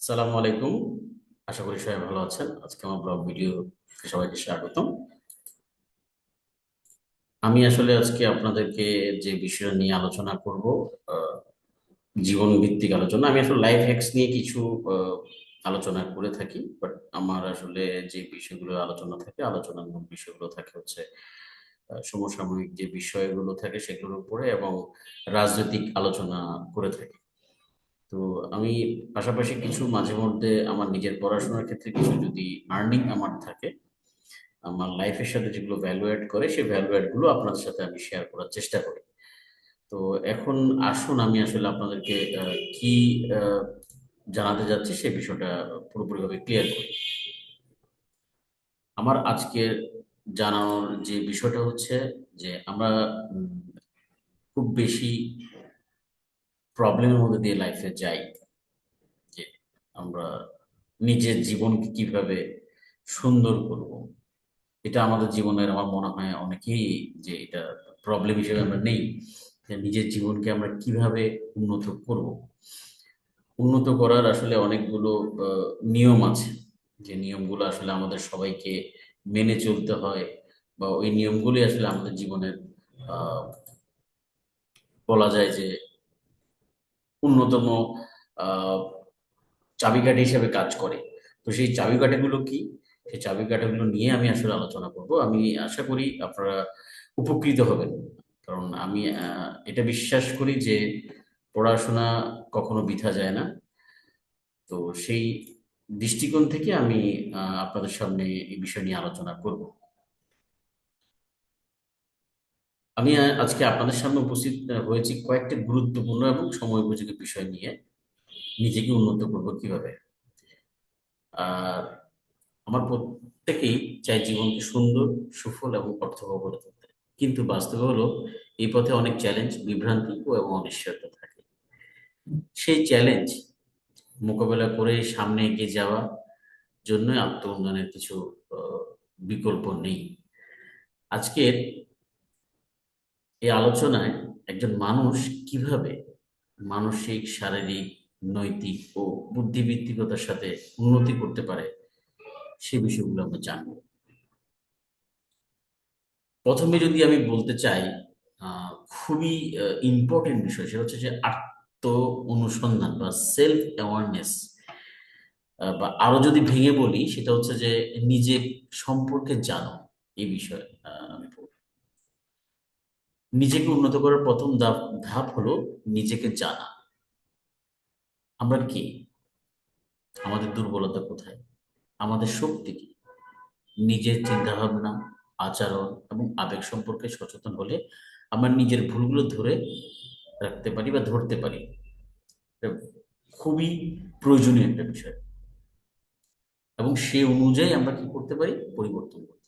সালামু আলাইকুম। আশা করি সবাই ভালো আছেন। আজকে আমার ব্লগ ভিডিও সবাইকে স্বাগতম। আমি আসলে আজকে আপনাদেরকে যে বিষয় নিয়ে আলোচনা করব জীবন ভিত্তিক আলোচনা। আমি আসলে লাইফ হ্যাক্স নিয়ে কিছু আলোচনা করে থাকি বাট আমার আসলে যে বিষয়গুলো আলোচনা থাকে, আলোচনার মূল বিষয়গুলো থাকে হচ্ছে সমসাময়িক যে বিষয়গুলো থাকে সেগুলোর উপরে এবং রাজনৈতিক আলোচনা করে থাকি। তো আমি পাশাপাশি কিছু মাঝে মধ্যে আমার নিজের পড়াশোনার ক্ষেত্রে কিছু যদি আর্নিং আমার থাকে, আমার লাইফের সাথে যেগুলো ভ্যালু অ্যাড করে, সেই ভ্যালু অ্যাডগুলো আপনাদের সাথে আমি শেয়ার করার চেষ্টা করি। তো এখন আসুন, আমি আসলে আপনাদেরকে কি জানাতে যাচ্ছি সেই বিষয়টা পুরোপুরিভাবে ক্লিয়ার করি। আমার আজকের জানানোর যে বিষয়টা হচ্ছে যে আমরা খুব বেশি প্রবলেমের মধ্যে দিয়ে লাইফে যাই, যে আমরা নিজের জীবনকে কীভাবে সুন্দর করব, এটা আমাদের জীবনের, আমার মনে হয় অনেকেই যে এটা প্রবলেম হিসেবে আমরা নেই নিজের জীবনকে আমরা কীভাবে উন্নত করব। উন্নত করার আসলে অনেকগুলো নিয়ম আছে, যে নিয়মগুলো আসলে আমাদের সবাইকে মেনে চলতে হয় বা ওই নিয়মগুলি আসলে আমাদের জীবনের বলা যায় যে অন্যতম চাবিকাঠি হিসেবে কাজ করে। তো সেই চাবিকাঠিগুলো কি? সেই চাবিকাঠিগুলো নিয়ে আমি আসলে আলোচনা করব। আমি আশা করি আপনারা উপকৃত হবেন। কারণ আমি এটা বিশ্বাস করি যে পড়াশোনা কখনো বৃথা যায় না। তো সেই দৃষ্টিকোণ থেকে আমি আপনাদের সামনে এই বিষয় নিয়ে আলোচনা করব। আমি আজকে আপনাদের সামনে উপস্থিত হয়েছি কয়েকটি গুরুত্বপূর্ণ এবং সময় উপযোগী বিষয় নিয়ে। নিজেকে উন্নত করব কীভাবে? আমার প্রত্যেকেই চাই জীবনকে সুন্দর, সুফল এবং অর্থবহ করে তুলতে। কিন্তু বাস্তবে হলো, এই পথে অনেক চ্যালেঞ্জ বিভ্রান্তি ও এবং অনিশ্চয়তা থাকে। সেই চ্যালেঞ্জ মোকাবেলা করে সামনে এগিয়ে যাওয়া জন্যই আত্ম উন্নয়নের কিছু বিকল্প নেই। আজকের এই আলোচনায় একজন মানুষ কীভাবে মানসিক, শারীরিক, নৈতিক ও বুদ্ধিবৃত্তিকতার সাথে উন্নতি করতে পারে, সে বিষয়গুলো আমরা জানব প্রথমে যদি আমি বলতে চাই খুবই ইম্পর্টেন্ট বিষয়, সেটা হচ্ছে যে আত্ম অনুসন্ধান বা সেলফ অ্যাওয়ারনেস বা আরও যদি ভেঙে বলি, সেটা হচ্ছে যে নিজে সম্পর্কে জানো, এই বিষয়ে। নিজেকে উন্নত করার প্রথম ধাপ ধাপ হলো নিজেকে জানা। আমরা কে? আমাদের দুর্বলতা কোথায়? আমাদের শক্তি কি? নিজের চিন্তা ভাবনা আচরণ এবং আবেগ সম্পর্কে সচেতন হলে আমরা নিজের ভুলগুলো ধরে রাখতে পারি বা ধরতে পারি। খুবই প্রয়োজনীয় একটা বিষয়। এবং সে অনুযায়ী আমরা কি করতে পারি? পরিবর্তন করতে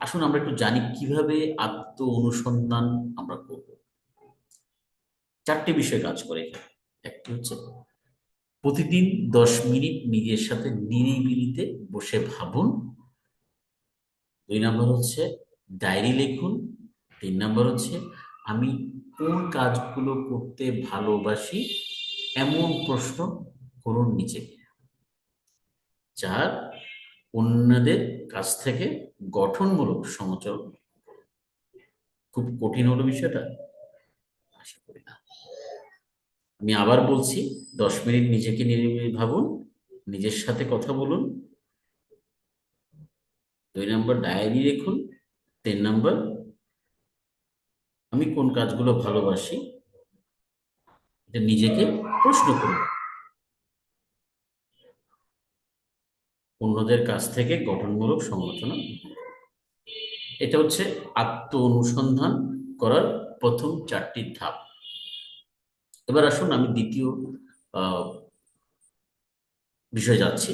আসুন আমরা একটু জানি কীভাবে আত্ম অনুসন্ধান আমরা করব। চারটি বিষয় কাজ করে একটি হচ্ছে, প্রতিদিন দশ মিনিট নিজের সাথে নিরিবিলিতে বসে ভাবুন। দুই নম্বর হচ্ছে, ডায়েরি লিখুন। তিন নম্বর হচ্ছে, আমি কোন কাজগুলো করতে ভালোবাসি এমন প্রশ্ন করুন নিজেকে চার অন্যদের কাছ থেকে গঠনমূলক সমাচার খুব কঠিন হলো বিষয়টা, আশা করি না। আমি আবার বলছি, দশ মিনিট নিজেকে নিরিবিলি ভাবুন, নিজের সাথে কথা বলুন। দুই নম্বর ডায়েরি লিখুন তিন নম্বর, আমি কোন কাজগুলো ভালোবাসি, এটা নিজেকে প্রশ্ন করুন। অন্যদের কাছ থেকে গঠনমূলক সমালোচনা। এটা হচ্ছে আত্ম অনুসন্ধান করার প্রথম চারটি ধাপ। এবার আসুন আমি দ্বিতীয় বিষয়ে যাচ্ছি।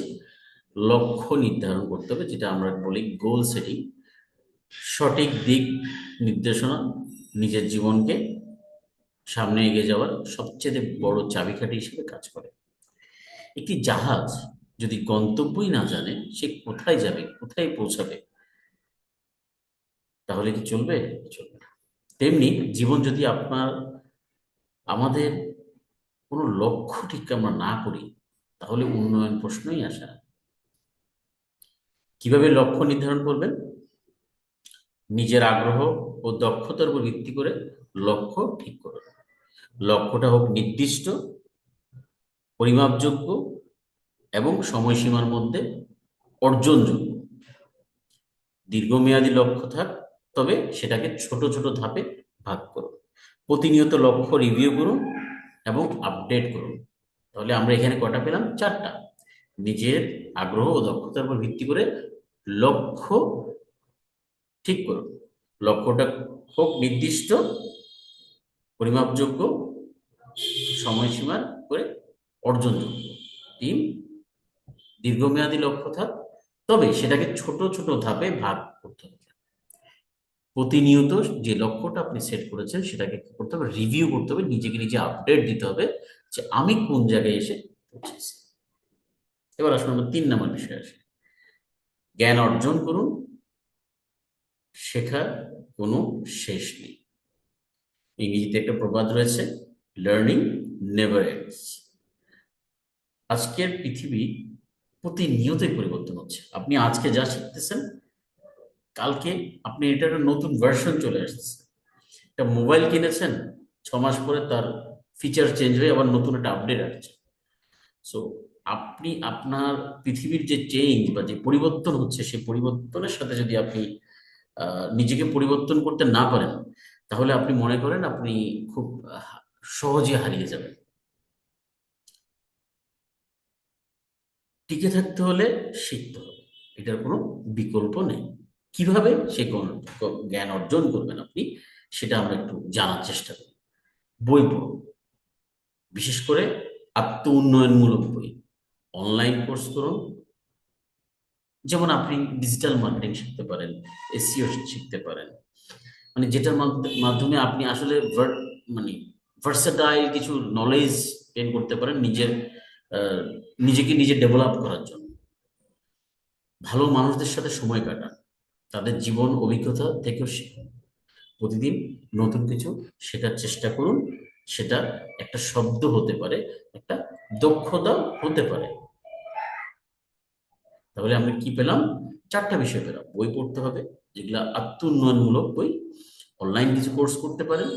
লক্ষ্য নির্ধারণ করতে হবে, যেটা আমরা বলি গোল সেটিং সঠিক দিক নির্দেশনা নিজের জীবনকে সামনে এগিয়ে যাওয়ার সবচেয়ে বড় চাবিকাঠি হিসেবে কাজ করে। একটি জাহাজ যদি গন্তব্যই না জানে, সে কোথায় যাবে, কোথায় পৌঁছাবে? তাহলে কি চলবে? চলবে না। তেমনি জীবন যদি আপনার, আমাদের কোনো লক্ষ্য ঠিক আমরা না করি, তাহলে উন্নয়ন প্রশ্নই আসে না। কীভাবে লক্ষ্য নির্ধারণ করবেন? নিজের আগ্রহ ও দক্ষতার উপর ভিত্তি করে লক্ষ্য ঠিক করুন। লক্ষ্যটা হোক নির্দিষ্ট, পরিমাপযোগ্য এবং সময়সীমার মধ্যে অর্জনযোগ্য। দীর্ঘমেয়াদী লক্ষ্য থাক, তবে সেটাকে ছোট ছোট ধাপে ভাগ করুন। প্রতিনিয়ত লক্ষ্য রিভিউ করুন এবং আপডেট করুন। তাহলে আমরা এখানে কটা পেলাম? চারটা। নিজের আগ্রহ ও দক্ষতার উপর ভিত্তি করে লক্ষ্য ঠিক করুন। লক্ষ্যটা হোক নির্দিষ্ট, পরিমাপযোগ্য, সময়সীমার করে অর্জনযোগ্য। তিন দীর্ঘমেয়াদী লক্ষ্য থাক, তবে সেটাকে ছোট ছোট ধাপে ভাগ করতে হবে। প্রতিনিয়ত যে লক্ষ্যটা আপনি সেট করেছেন, সেটাকে কি করতে হবে? রিভিউ করতে হবে, নিজেকে নিজে আপডেট দিতে হবে যে আমি কোন জায়গায় এসে পৌঁছেছি। এবার আসুন আমরা তিন নম্বর বিষয়ে আসি। জ্ঞান অর্জন করুন, শেখার কোনো শেষ নেই। ইংরেজিতে একটা প্রবাদ রয়েছে লার্নিং নেভার এন্ডস আজকের পৃথিবী প্রতিনিয়তই পরিবর্তন হচ্ছে। আপনি আজকে যা শিখতেছেন, কালকে আপনি এটার নতুন ভার্সন চলে আসছে। একটা মোবাইল কিনেছেন ছ মাস পরে তার ফিচার চেঞ্জ হয়ে আবার নতুন একটা আপডেট আসছে। সো আপনি আপনার পৃথিবীর যে চেঞ্জ বা যে পরিবর্তন হচ্ছে, সেই পরিবর্তনের সাথে যদি আপনি নিজেকে পরিবর্তন করতে না পারেন, তাহলে আপনি মনে করেন আপনি খুব সহজে হারিয়ে যাবেন। টিকে থাকতে হলে শিখতে হবে। এটার কোনো বিকল্প নেই। কীভাবে? সে জ্ঞান অর্জন করবেন আপনি, সেটা আমরা একটু জানার চেষ্টা করি। বই পড়ুন। বিশেষ করে আত্ম উন্নয়নমূলক বই। অনলাইন কোর্স করুন। যেমন আপনি ডিজিটাল মার্কেটিং শিখতে পারেন এসিও শিখতে পারেন। মানে যেটার মাধ্য- মাধ্যমে আপনি আসলে মানে ভার্সাটাইল কিছু নলেজ গেইন করতে পারেন নিজের নিজেকে নিজে ডেভেলপ করার জন্য। ভালো মানুষদের সাথে সময় কাটান। তাদের জীবন, অভিজ্ঞতা থেকেও শিখুন। প্রতিদিন নতুন কিছু শেখার চেষ্টা করুন। সেটা একটা শব্দ হতে পারে, একটা দক্ষতা হতে পারে। তাহলে আমরা কি পেলাম? চারটা বিষয় পেলাম। বই পড়তে হবে, যেগুলো আত্ম উন্নয়নমূলক বই। অনলাইন কিছু কোর্স করতে পারেন।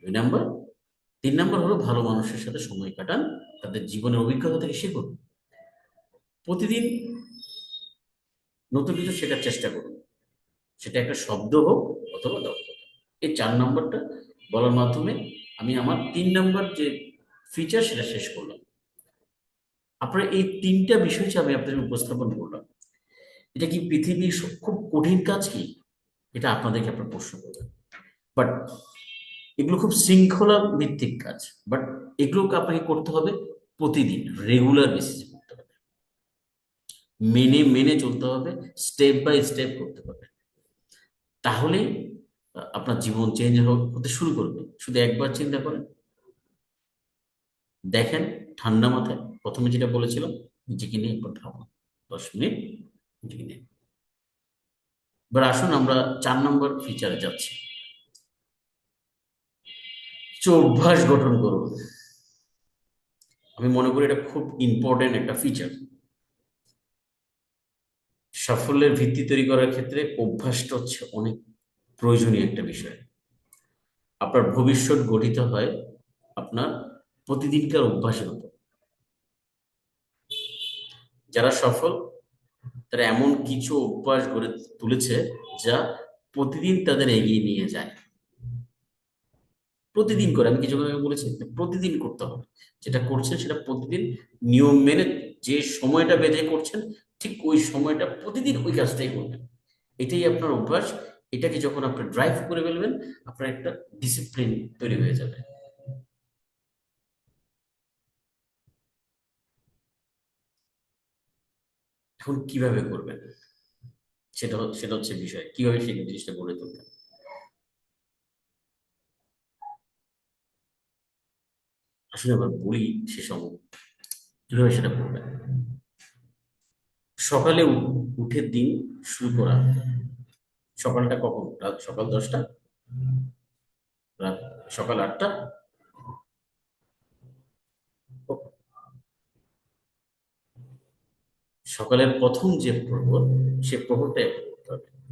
দুই নাম্বার তিন নম্বর হলো ভালো মানুষের সাথে সময় কাটান, তাদের জীবনের অভিজ্ঞতা থেকে শিখুন। প্রতিদিন নতুন কিছু শেখার চেষ্টা করুন। সেটা একটা শব্দ হোক অথবা দক্ষতা। এই চার নম্বরটা বলার মাধ্যমে আমি আমার তিন নম্বর যে ফিচার সেটা শেষ করলাম। আপনার এই তিনটা বিষয় আমি আপনাদের উপস্থাপন করলাম। এটা কি পৃথিবীর খুব কঠিন কাজ কি? এটা আপনাদেরকে আপনার প্রশ্ন করবেন। বাট এগুলো খুব শৃঙ্খলা ভিত্তিক কাজ বাট এগুলোকে আপনাকে করতে হবে প্রতিদিন রেগুলার বেসিসে করতে হবে। মেনে মেনে চলতে হবে স্টেপ বাই স্টেপ করতে হবে। তাহলে আপনার জীবন চেঞ্জ হতে শুরু করবে। শুধু একবার চিন্তা করেন। দেখেন, ঠান্ডা মাথায় প্রথমে যেটা বলেছিলাম, নিজেকে নিয়ে একবার ভাবুন। দশ মিনিট নিজেকে নিয়ে। এবার আসুন, আমরা চার নম্বর ফিচারে যাচ্ছি। অভ্যাস গঠন করুন আমি মনে করি এটা খুব ইম্পর্টেন্ট একটা ফিচার সাফল্যের ভিত্তি তৈরি করার ক্ষেত্রে অভ্যাসটা হচ্ছে অনেক প্রয়োজনীয় একটা বিষয়। আপনার ভবিষ্যৎ গঠিত হয় আপনার প্রতিদিনকার অভ্যাসের উপর। যারা সফল, তারা এমন কিছু অভ্যাস গড়ে তুলেছে যা প্রতিদিন তাদের এগিয়ে নিয়ে যায়। প্রতিদিন করে আমি কিছু বলেছি প্রতিদিন করতে হবে। যেটা করছেন সেটা প্রতিদিন নিয়ম মেনে যে সময়টা বেঁধে করছেন ঠিক ওই সময়টা প্রতিদিন ওই কাজটাই করবেন। এটাই আপনার অভ্যাস। এটাকে যখন আপনি ড্রাইভ করে ফেলবেন আপনার একটা ডিসিপ্লিন তৈরি হয়ে যাবে। এখন কীভাবে করবেন? সেটা সেটা হচ্ছে বিষয়। কীভাবে সেই জিনিসটা গড়ে তুলবেন? আসলে আবার বলি সে সময় সেটা করবেন সকালে উঠে দিন শুরু করা। সকালটা কখন? রাত সকাল দশটা? রাত সকাল আটটা? সকালের প্রথম যে প্রহর, সে হবে।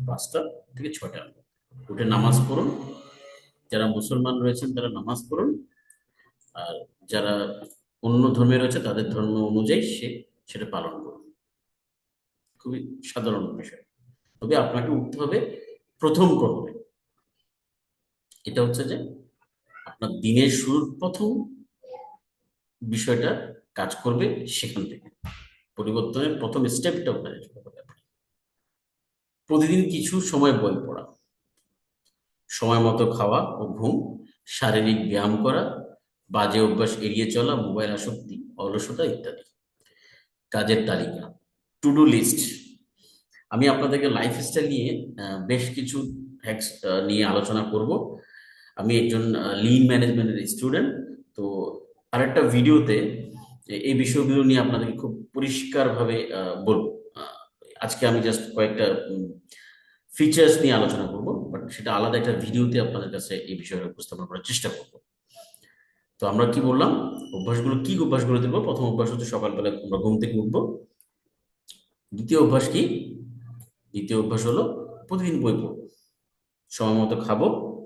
পাঁচটা থেকে ছটা উঠে নামাজ পড়ুন। যারা মুসলমান রয়েছেন তারা নামাজ পড়ুন। আর যারা অন্য ধর্মে রয়েছে, তাদের ধর্ম অনুযায়ী সে সেটা পালন করবে। খুবই সাধারণ বিষয়। তবে আপনাকে উঠতে হবে প্রথম কর্মে এটা হচ্ছে যে আপনার দিনের শুরুর প্রথম বিষয়টা কাজ করবে সেখান থেকে। পরিবর্তনের প্রথম স্টেপটা ওখানে। প্রতিদিন কিছু সময় বই পড়া। সময় মতো খাওয়া ও ঘুম, শারীরিক ব্যায়াম করা বাজে অভ্যাস এড়িয়ে চলা, মোবাইল আসক্তি, অলসতা ইত্যাদি। কাজের তালিকা টু ডু লিস্ট আমি আপনাদেরকে লাইফস্টাইল নিয়ে বেশ কিছু হ্যাক্স নিয়ে আলোচনা করব। আমি একজন লিন ম্যানেজমেন্টের স্টুডেন্ট তো আরেকটা ভিডিওতে এই বিষয়গুলো নিয়ে আপনাদেরকে খুব পরিষ্কারভাবে বলব। আজকে আমি জাস্ট কয়েকটা ফিচার্স নিয়ে আলোচনা করব বাট সেটা আলাদা একটা ভিডিওতে আপনাদের কাছে এই বিষয়টা উপস্থাপন করার চেষ্টা করব। তো আমরা কি বললাম? অভ্যাসগুলো, কি অভ্যাসগুলো দেবো প্রথম অভ্যাস হচ্ছে সকালবেলা আমরা ঘুম থেকে উঠবো। দ্বিতীয় অভ্যাস কি? দ্বিতীয় অভ্যাস হলো প্রতিদিন বই সময় মতো খাব,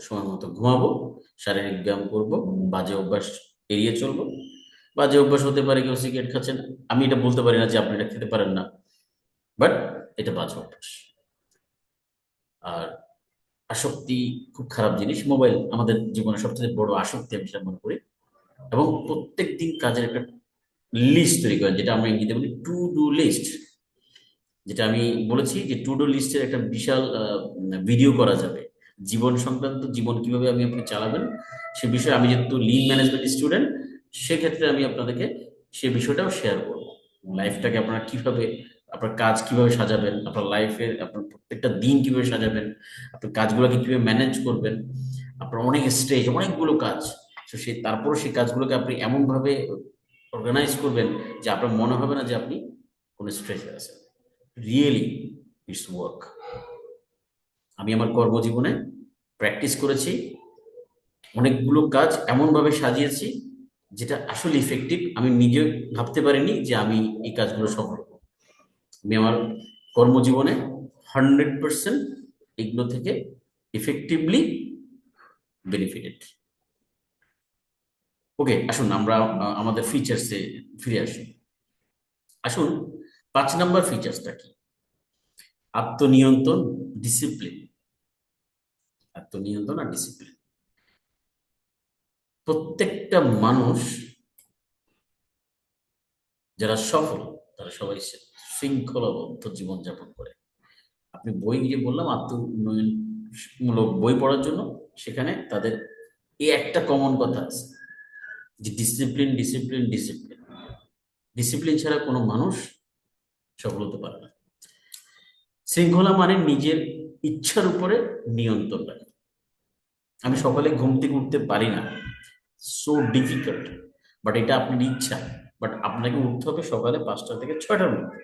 সময় মতো ঘুমাবো, শারীরিক ব্যায়াম করব, বাজে অভ্যাস এড়িয়ে চলবো। বাজে অভ্যাস হতে পারে কেউ সিগারেট খাচ্ছেন। আমি এটা বলতে পারি না যে আপনি এটা খেতে পারেন না, বাট এটা বাজে অভ্যাস। আর আসক্তি খুব খারাপ জিনিস। মোবাইল আমাদের জীবনে সবচেয়ে বড় আসক্তি আমি সেটা মনে করি। এবং প্রত্যেক দিন কাজের একটা লিস্ট তৈরি করেন, যেটা আমরা ইংরেজিতে বলি টু ডু লিস্ট যেটা আমি বলেছি যে টু ডু লিস্টের একটা বিশাল ভিডিও করা যাবে। জীবন সংক্রান্ত জীবন কীভাবে আমি আপনি চালাবেন, সে বিষয়ে আমি যেহেতু লিন ম্যানেজমেন্ট স্টুডেন্ট সেক্ষেত্রে আমি আপনাদেরকে সে বিষয়টাও শেয়ার করব। লাইফটাকে আপনারা কীভাবে, আপনার কাজ কীভাবে সাজাবেন, আপনার লাইফের আপনার প্রত্যেকটা দিন কীভাবে সাজাবেন, আপনার কাজগুলোকে কীভাবে ম্যানেজ করবেন, আপনার অনেক স্টেজ অনেকগুলো কাজ। তো সেই তারপর সেই কাজগুলোকে আপনি এমনভাবে অর্গানাইজ করবেন যে আপনার মনে হবে না যে আপনি কোনো স্ট্রেসে আছেন। রিয়েলি ইটস ওয়ার্ক আমি আমার কর্মজীবনে প্র্যাকটিস করেছি, অনেকগুলো কাজ এমনভাবে সাজিয়েছি যেটা আসলে ইফেক্টিভ আমি নিজে ভাবতে পারিনি যে আমি এই কাজগুলো সফল আমি আমার কর্মজীবনে হান্ড্রেড পার্সেন্ট এগুলো থেকে ইফেক্টিভলি বেনিফিটেড ওকে আসুন আমরা আমাদের ফিচার্সে ফিরে আসি। আসুন, পাঁচ নাম্বার ফিচার্সটা কি? আত্মনিয়ন্ত্রণ ডিসিপ্লিন আত্মনিয়ন্ত্রণ আর ডিসিপ্লিন প্রত্যেকটা মানুষ, যারা সফল, তারা সবাই শৃঙ্খলাবদ্ধ জীবনযাপন করে। আপনি বই যে বললাম আত্ম উন্নয়নমূলক বই পড়ার জন্য, সেখানে তাদের এই একটা কমন কথা আছে। যে ডিসিপ্লিন ডিসিপ্লিন ডিসিপ্লিন ডিসিপ্লিন ছাড়া কোনো মানুষ সফল হতে পারে না। শৃঙ্খলা মানে নিজের ইচ্ছার উপরে নিয়ন্ত্রণ রাখা। আমি সকালে ঘুম থেকে উঠতে পারি না। সো ডিফিকাল্ট বাট এটা আপনার ইচ্ছা। বাট আপনাকে উঠতে হবে সকালে পাঁচটা থেকে ছয়টার মধ্যে।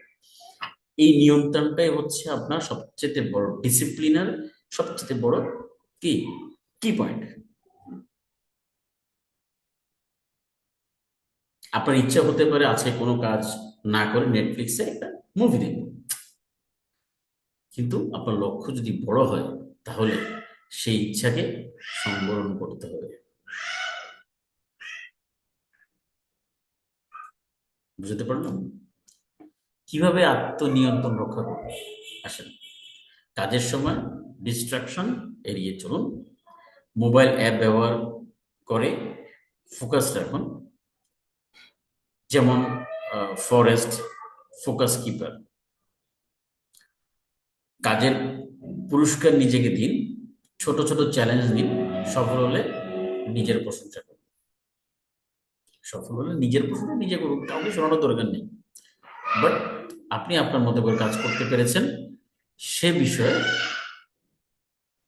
এই নিয়ন্ত্রণটাই হচ্ছে আপনার সবচেয়ে বড় ডিসিপ্লিনার সবচেয়ে বড় কি? কি পয়েন্ট আপনার ইচ্ছা হতে পারে আজকে কোনো কাজ না করে নেটফ্লিক্সে একটা মুভি দেখব কিন্তু আপনার লক্ষ্য যদি বড় হয়, তাহলে সেই ইচ্ছাকে সংবরণ করতে হবে। বুঝতে পারলাম কীভাবে আত্মনিয়ন্ত্রণ রক্ষা করবে আসেন। কাজের সময় ডিস্ট্রাকশন এড়িয়ে চলুন। মোবাইল অ্যাপ ব্যবহার করে ফোকাস রাখুন। যেমন ফরেস্ট ফোকাস কিপার কাজের পুরস্কার নিজেকে দিন, ছোট ছোট চ্যালেঞ্জ নিন, সফল হলে নিজের প্রশংসা করুন। সফল হলে নিজের প্রশংসা নিজে করুন, কাউকে শোনানোর দরকার নেই। বাট আপনি আপনার মতো করে কাজ করতে পেরেছেন, সে বিষয়ে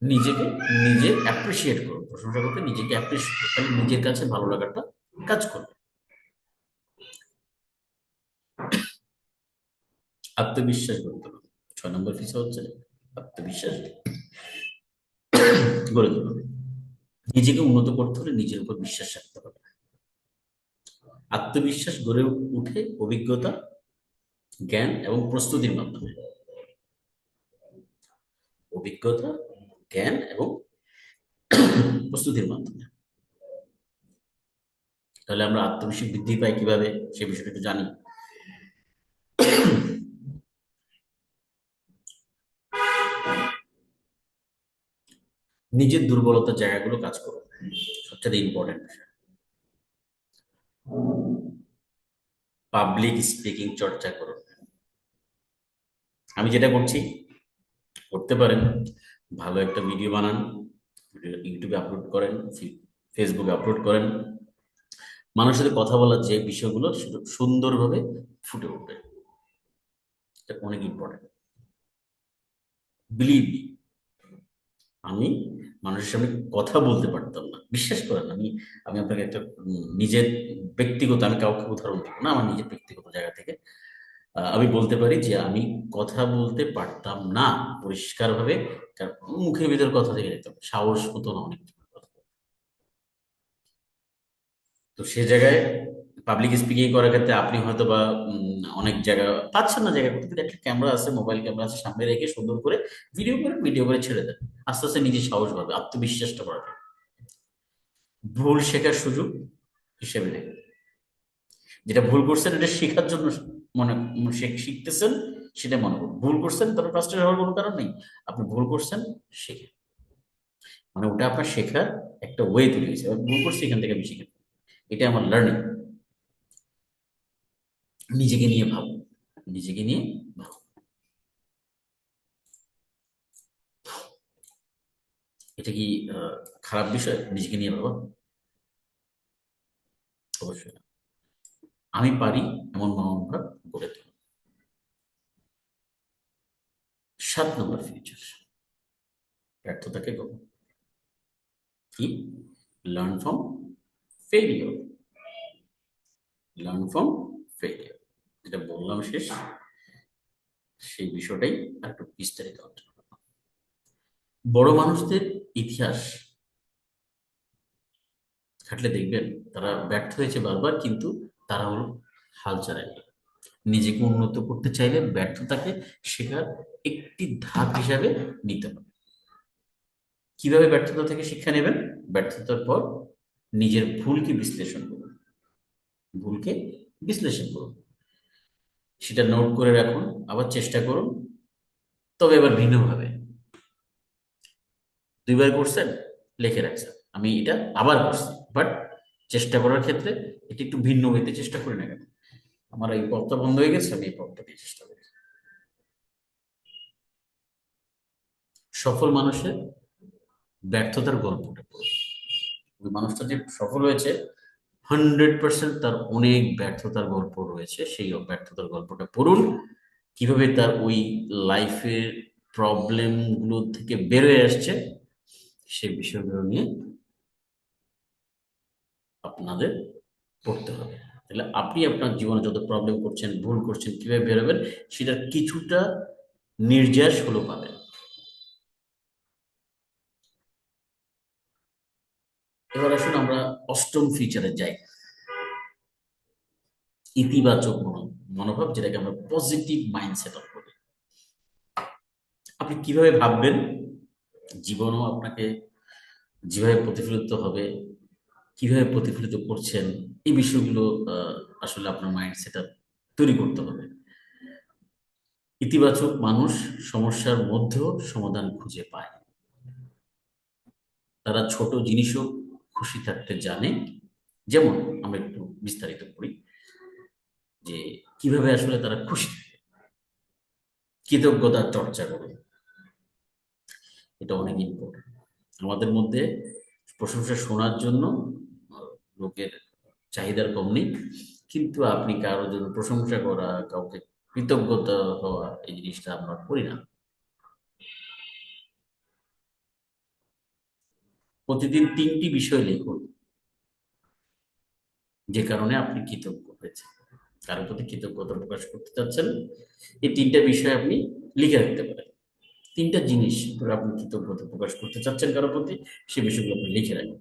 নিজেকে নিজে অ্যাপ্রিসিয়েট করুন, প্রশংসা করতে নিজেকে অ্যাপ্রিসিয়েট নিজের কাছে ভালো লাগাটা কাজ করবে। আত্মবিশ্বাস গড়ে তুলুন ছয় নম্বর ফিসা হচ্ছে আত্মবিশ্বাস। গড়ে তুলুন নিজেকে উন্নত করতে হলে নিজের উপর বিশ্বাস রাখতে হবে। আত্মবিশ্বাস গড়ে উঠে অভিজ্ঞতা, জ্ঞান এবং প্রস্তুতির মাধ্যমে। অভিজ্ঞতা, জ্ঞান এবং প্রস্তুতির মাধ্যমে। তাহলে আমরা আত্মবিশ্বাস বৃদ্ধি পাই কীভাবে? সে বিষয়টা জানি। নিজের দুর্বলতার জায়গাগুলো কাজ করো সবচেয়ে ইম্পর্টেন্ট বিষয়। পাবলিক স্পিকিং চর্চা করো আমি যেটা করছি, করতে পারেন, ভালো একটা ভিডিও বানান ইউটিউবে আপলোড করেন ফেসবুকে আপলোড করেন। মানুষের সাথে কথা বলার যে বিষয়গুলো সুন্দরভাবে ফুটে উঠবে। এটা অনেক ইম্পর্টেন্ট বিলিভ আমি মানুষের সামনে কথা বলতে পারতাম না। বিশ্বাস করেন, আমি আমি আপনাকে একটা নিজের ব্যক্তিগত, আমি কাউকে উদাহরণ দিব না, আমার নিজের ব্যক্তিগত জায়গা থেকে। আমি বলতে পারি যে আমি কথা বলতে পারতাম না পরিষ্কারভাবে মুখের ভিতর কথা থেকে যেতাম সাহস হতো না অনেক তো সে জায়গায় পাবলিক স্পিকিং করার ক্ষেত্রে আপনি হয়তো বা অনেক জায়গা পাচ্ছেন না জায়গা করতে, একটা ক্যামেরা আছে মোবাইল ক্যামেরা আছে, সামনে রেখে সুন্দর করে ভিডিও করে ভিডিও করে ছেড়ে দেন। আস্তে আস্তে নিজের সাহস পাবে আত্মবিশ্বাসটা বাড়বে। ভুল শেখার সুযোগ হিসেবে নেই। যেটা ভুল করছেন, এটা শেখার জন্য মনে শিখতেছেন, সেটা মনে করুন। ভুল করছেন, তাহলে ফার্স্টে হওয়ার কোনো কারণ নেই। আপনি ভুল করছেন, শেখেন। মানে ওটা আপনার শেখার একটা ওয়ে তৈরি হয়েছে। ভুল করছি, এখান থেকে আমি শিখে এটা আমার লার্নিং নিজেকে নিয়ে ভাবো। নিজেকে নিয়ে ভাবো। এটা কি খারাপ বিষয়? নিজেকে নিয়ে ভাবা? অবশ্যই আমি পারি এমন মনোভাব গড়ে তোলা। সাত নম্বর ফিউচার ব্যর্থতাকে গ্রহণ কি? Learn from failure learn from failure যেটা বললাম শেষ, সেই বিষয়টাই একটু বিস্তারিত আলোচনা। বড় মানুষদের ইতিহাস ঘাটলে দেখবেন, তারা ব্যর্থ হয়েছে বারবার, কিন্তু তারা হলো হাল ছাড়ায়নি নিজেকে উন্নত করতে চাইলে ব্যর্থতাকে শেখার একটি ধাপ হিসাবে নিতে হবে। কীভাবে ব্যর্থতা থেকে শিক্ষা নেবেন? ব্যর্থতার পর নিজের ভুলকে বিশ্লেষণ করুন। ভুলকে বিশ্লেষণ করুন। সেটা নোট করে রাখুন, আবার চেষ্টা করুন। তবে এবার ভিন্নভাবে। দুইবার করছেন, লিখে রাখছেন। আমি এটা আবার করছি বাট চেষ্টা করার ক্ষেত্রে এটি একটু ভিন্ন হইতে চেষ্টা করি না কেন? আমার এই পথটা বন্ধ হয়ে গেছে, আমি এই পথটা দিয়ে চেষ্টা করি। সফল মানুষের ব্যর্থতার গল্পটা ওই মানুষটা যে সফল হয়েছে হান্ড্রেড পার্সেন্ট তার অনেক ব্যর্থতার গল্প রয়েছে। সেই ব্যর্থতার গল্পটা পড়ুন। কীভাবে তার ওই লাইফের প্রবলেমগুলো থেকে বেরোয় আসছে, সেই বিষয়গুলো নিয়ে আপনাদের পড়তে হবে। তাহলে আপনি আপনার জীবনে যত প্রবলেম করছেন, ভুল করছেন, কীভাবে বেরোবেন, সেটার কিছুটা নির্যাস হলো পাবেন। এবার আসুন আমরা অষ্টম ফিচারে যাই। ইতিবাচক মনো- মনোভাব যেটাকে আমরা পজিটিভ মাইন্ডসেট অফ করি আপনি কীভাবে ভাববেন? জীবনও আপনাকে যেভাবে প্রতিফলিত হবে, কীভাবে প্রতিফলিত করছেন, এই বিষয়গুলো আসলে আপনার মাইন্ড সেট তৈরি করতে হবে। ইতিবাচক মানুষ সমস্যার মধ্যেও সমাধান খুঁজে পায়। তারা ছোট জিনিসও খুশি থাকতে জানে। যেমন আমরা একটু বিস্তারিত করি যে কীভাবে আসলে তারা খুশি থাকে। কৃতজ্ঞতার চর্চা করে। এটা অনেক ইম্পর্টেন্ট আমাদের মধ্যে প্রশংসা শোনার জন্য লোকের চাহিদার কম নেই, কিন্তু আপনি কারোর জন্য প্রশংসা করা, কাউকে কৃতজ্ঞতা হওয়া এই জিনিসটা আমরা করি না। প্রতিদিন তিনটি বিষয় লিখুন। যে কারণে আপনি কৃতজ্ঞ হয়েছেন। কারও প্রতি কৃতজ্ঞতা প্রকাশ করতে চাচ্ছেন, এই তিনটা বিষয় আপনি লিখে রাখতে পারেন। তিনটা জিনিস আপনি কৃতজ্ঞতা প্রকাশ করতে চাচ্ছেন কারোর প্রতি, সে বিষয়গুলো আপনি লিখে রাখবেন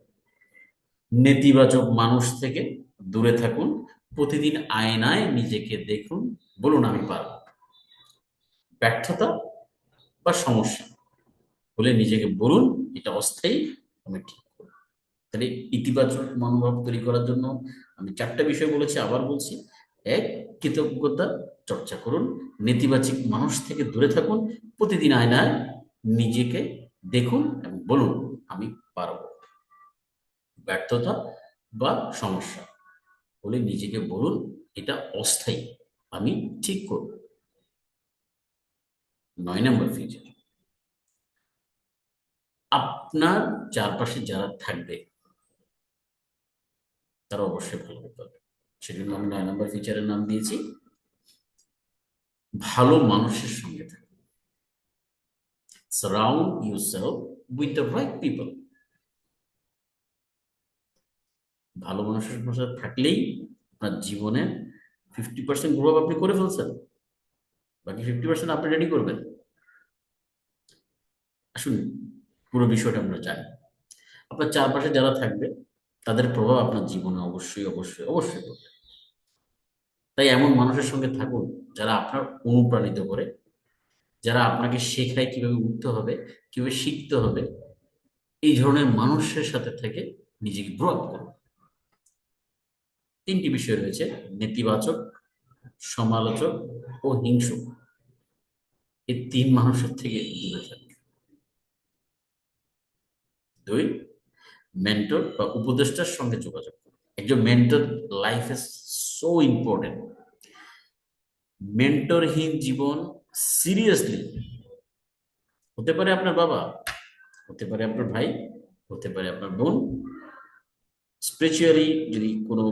নেতিবাচক মানুষ থেকে দূরে থাকুন, প্রতিদিন আয়নায় নিজেকে দেখুন, বলুন, আমি পারব। ব্যর্থতা বা সমস্যা। বলে নিজেকে বলুন, এটা অস্থায়ী আমি ঠিক তাহলে ইতিবাচক মনোভাব তৈরি করার জন্য আমি চারটা বিষয় বলেছি, আবার বলছি। এক, কৃতজ্ঞতা চর্চা করুন, নেতিবাচক মানুষ থেকে দূরে থাকুন, প্রতিদিন আয়নায় নিজেকে দেখুন এবং বলুন, আমি পারব। ব্যর্থতা বা সমস্যা বলে নিজেকে বলুন, এটা অস্থায়ী, আমি ঠিক করব। নয় নম্বর ফিচার। আপনার চারপাশে যারা থাকবে, তারা অবশ্যই ভালো হতে হবে সেজন্য আমি নয় নম্বর ফিচারের নাম দিয়েছি, ভালো মানুষের সঙ্গে থাকুন surround yourself with the right people ভালো মানুষের সাথে থাকলেই আপনার জীবনের ফিফটি পার্সেন্ট গ্রোভ আপনি করে ফেলছেন। বাকি ফিফটি পার্সেন্ট আপনি রেডি করবেন। আসুন পুরো বিষয়টা আমরা জানি। আপনার চারপাশে যারা থাকবে, তাদের প্রভাব আপনার জীবনে অবশ্যই অবশ্যই অবশ্যই পড়বে। তাই এমন মানুষের সঙ্গে থাকুন যারা আপনার অনুপ্রাণিত করে, যারা আপনাকে শেখায় কীভাবে উঠতে হবে, কীভাবে শিখতে হবে। এই ধরনের মানুষের সাথে থেকে নিজেকে গ্রো আপ করুন। তিনটি বিষয় রয়েছে, নেতিবাচক, সমালোচক ও হিংসুক। এই তিন মানুষের থেকে দূরে থাকুন। দুই মেন্টর বা উপদেষ্টার সঙ্গে যোগাযোগ করুন একজন mentor life is so important মেন্টরহীন জীবন সিরিয়াসলি হতে পারে আপনার বাবা, হতে পারে আপনার ভাই, হতে পারে আপনার বোন। স্পিরিচুয়ালি যদি কোনো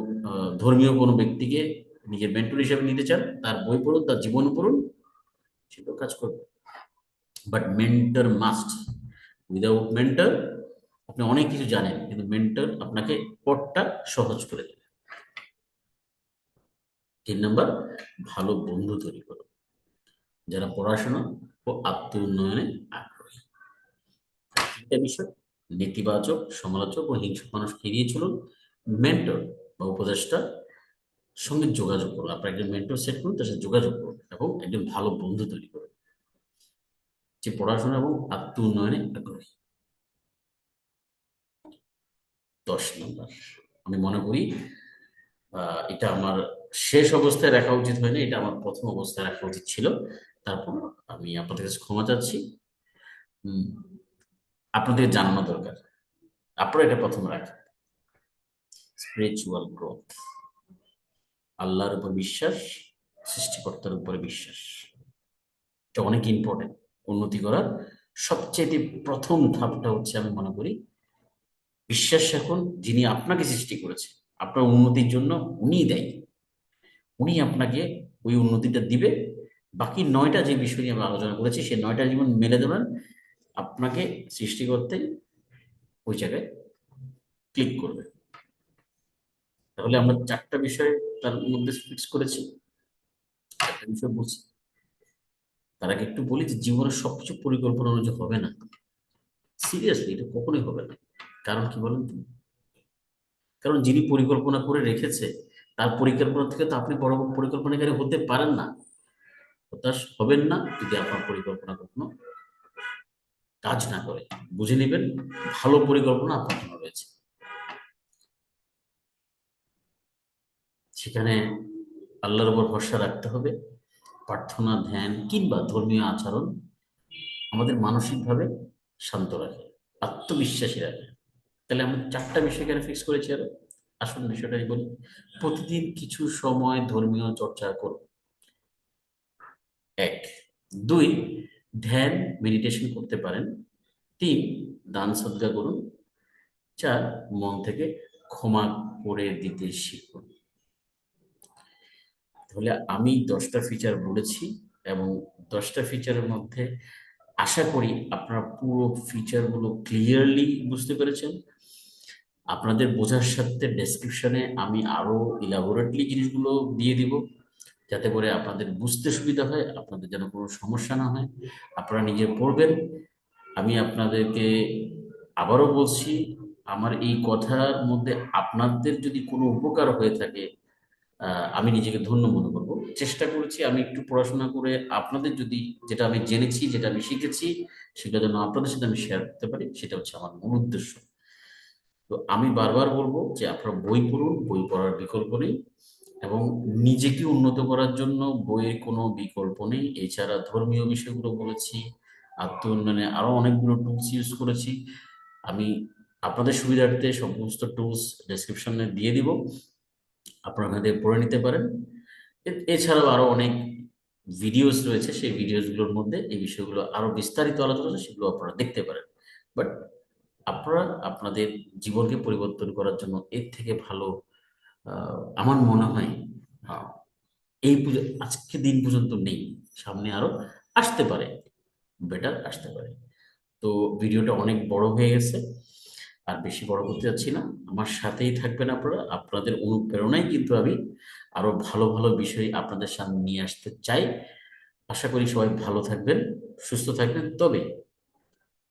ধর্মীয় কোনো ব্যক্তিকে নিজের মেন্টর হিসেবে নিতে চান, তার বই পড়ুন, তার জীবন পড়ুন সেটাও কাজ করবে। But mentor must without mentor আপনি অনেক কিছু জানেন, কিন্তু মেন্টর আপনাকে পথটা সহজ করে দেবে। তিন নম্বর, ভালো বন্ধু তৈরি করো, যারা পড়াশোনা ও আত্ম উন্নয়নে আগ্রহী বিষয়, নেতিবাচক, সমালোচক ও হিংসুক মানুষকে এড়িয়ে চলুন। মেন্টর বা উপদেষ্টা সঙ্গে যোগাযোগ করুন। আপনার একজন মেন্টর সেট করুন, তার সাথে যোগাযোগ করুন এবং একজন ভালো বন্ধু তৈরি করুন, যে পড়াশোনা এবং আত্ম উন্নয়নে আগ্রহী। দশ নম্বর আমি মনে করি এটা আমার শেষ অবস্থায় রাখা উচিত হয়নি, এটা আমার প্রথম অবস্থায় রাখা উচিত ছিল। তারপর আমি আপনাদের কাছে ক্ষমা চাচ্ছি। আপনাদের জানানো দরকার। আপনারা এটা প্রথম রাখেন। স্পিরিচুয়াল গ্রোথ আল্লাহর উপর বিশ্বাস, সৃষ্টিকর্তার উপরে বিশ্বাস। এটা অনেক ইম্পর্টেন্ট উন্নতি করার সবচেয়ে প্রথম ধাপটা হচ্ছে আমি মনে করি বিশ্বাস রাখুন, যিনি আপনাকে সৃষ্টি করেছে, আপনার উন্নতির জন্য উনিই দেয়। উনি আপনাকে ওই উন্নতিটা দিবে। বাকি নয়টা যে বিষয় নিয়ে আমরা আলোচনা করেছি, সেই নয়টা জীবন মেলে দেবেন আপনাকে সৃষ্টি করতে ওই জায়গায় ক্লিক করবে। তাহলে আমরা চারটা বিষয় তার মধ্যে ফিক্স করেছি। চারটা বিষয় বলছি। তার আগে একটু বলি যে জীবনের সবকিছু পরিকল্পনা অনুযায়ী হবে না। সিরিয়াসলি এটা কখনোই হবে না। কারণ কি বলেন তুমি কারণ যিনি পরিকল্পনা করে রেখেছে, তার পরিকল্পনা থেকে তো আপনি বড় পরিকল্পনাকারী হতে পারেন না। হতাশ হবেন না যদি আপনার পরিকল্পনা কখনো কাজ না করে। বুঝে নেবেন, ভালো পরিকল্পনা আপনার জন্য রয়েছে। সেখানে আল্লাহর উপর ভরসা রাখতে হবে। প্রার্থনা, ধ্যান কিংবা ধর্মীয় আচরণ আমাদের মানসিকভাবে শান্ত রাখে, আত্মবিশ্বাসী রাখে। তাহলে আমরা চারটা বিষয় এখানে ফিক্স করেছি আর। আসল বিষয়টাই বলি, প্রতিদিন কিছু সময় ধর্মীয় চর্চা করুন এক। দুই, ধ্যান মেডিটেশন করতে পারেন। তিন, দান সদ্গা করুন। চার, মন থেকে ক্ষমা করে দিতে শিখুন। তাহলে আমি দশটা ফিচার বলেছি এবং দশটা ফিচারের মধ্যে আশা করি আপনারা পুরো ফিচারগুলো ক্লিয়ারলি বুঝতে পেরেছেন। আপনাদের বোঝার সাথে ডেসক্রিপশনে আমি আরও ইলাবোরেটলি জিনিসগুলো দিয়ে দিব, যাতে করে আপনাদের বুঝতে সুবিধা হয়, আপনাদের যেন কোনো সমস্যা না হয়। আপনারা নিজে পড়বেন। আমি আপনাদেরকে আবারও বলছি, আমার এই কথার মধ্যে আপনাদের যদি কোনো উপকার হয়ে থাকে আমি নিজেকে ধন্য মনে করব। চেষ্টা করেছি, আমি একটু পড়াশোনা করে আপনাদের যদি যেটা আমি জেনেছি, যেটা আমি শিখেছি, সেটা যেন আপনাদের সাথে আমি শেয়ার করতে পারি, সেটা হচ্ছে আমার মূল উদ্দেশ্য। তো আমি বারবার বলব যে আপনারা বই পড়ুন, বই পড়ার বিকল্প নেই এবং নিজেকে উন্নত করার জন্য বইয়ের কোনো বিকল্প নেই। এছাড়া ধর্মীয় বিষয়গুলো বলেছি আত্ম উন্নয়নে আরও অনেকগুলো টুলস ইউজ করেছি। আমি আপনাদের সুবিধার্থে সমস্ত টুলস ডেসক্রিপশনে দিয়ে দিব। আপনারা ওখান পড়ে নিতে পারেন। এছাড়াও আরও অনেক ভিডিওস রয়েছে। সেই ভিডিওসগুলোর মধ্যে এই বিষয়গুলো আরও বিস্তারিত আলোচনা সেগুলো আপনারা দেখতে পারেন। বাট আপনারা, আপনাদের জীবনকে পরিবর্তন করার জন্য এর থেকে ভালো আমার মনে হয় এই পুজো, আজকে দিন পর্যন্ত নেই। সামনে আরও আসতে পারে। বেটার আসতে পারে। তো ভিডিওটা অনেক বড় হয়ে গেছে। আর বেশি বড় করতে যাচ্ছি না। আমার সাথেই থাকবেন আপনারা। আপনাদের অনুপ্রেরণায় কিন্তু আমি আরও ভালো ভালো বিষয় আপনাদের সামনে নিয়ে আসতে চাই। আশা করি সবাই ভালো থাকবেন, সুস্থ থাকবেন। তবে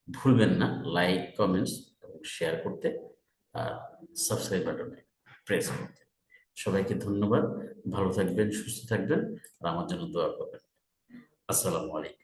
ভুলবেন না লাইক কমেন্টস এবং শেয়ার করতে, আর সাবস্ক্রাইব বাটনে প্রেস করতে। সবাইকে ধন্যবাদ, ভালো থাকবেন, সুস্থ থাকবেন, আর আমার জন্য দোয়া করবেন। আসসালামু আলাইকুম।